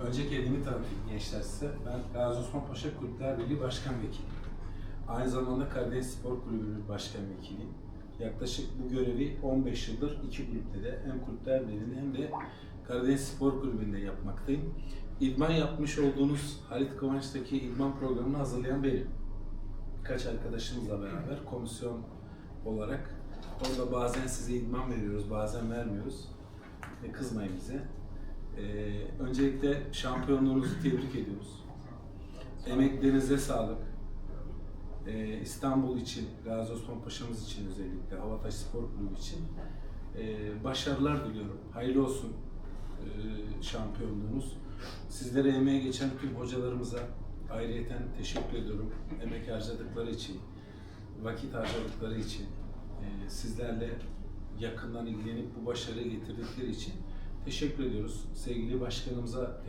Önce kendimi tanıtayım gençler size. Ben Gazi Osman Paşa Kulüpler Birliği Başkan Vekiliyim. Aynı zamanda Karadeniz Spor Kulübü'nün başkan vekiliyim. Yaklaşık bu görevi 15 yıldır iki kulüpte de hem Kulüpler Birliği'nde hem de Karadeniz Spor Kulübü'nde yapmaktayım. İdman yapmış olduğunuz Halit Kıvanç'taki idman programını hazırlayan benim. Birkaç arkadaşımızla beraber komisyon olarak orada bazen size idman veriyoruz, bazen vermiyoruz. E, kızmayın bize. Ee, öncelikle şampiyonluğunuzu tebrik ediyoruz. Emeklerinize sağlık. Ee, İstanbul için, Gazi Osman Paşa'mız için özellikle, Havataş Spor Kulübü için ee, başarılar diliyorum. Hayırlı olsun ee, şampiyonluğunuz. Sizlere emeğe geçen tüm hocalarımıza ayrıyeten teşekkür ediyorum. Emek harcadıkları için, vakit harcadıkları için, ee, sizlerle yakından ilgilenip bu başarıyı getirdikleri için teşekkür ediyoruz. Sevgili başkanımıza teşekkür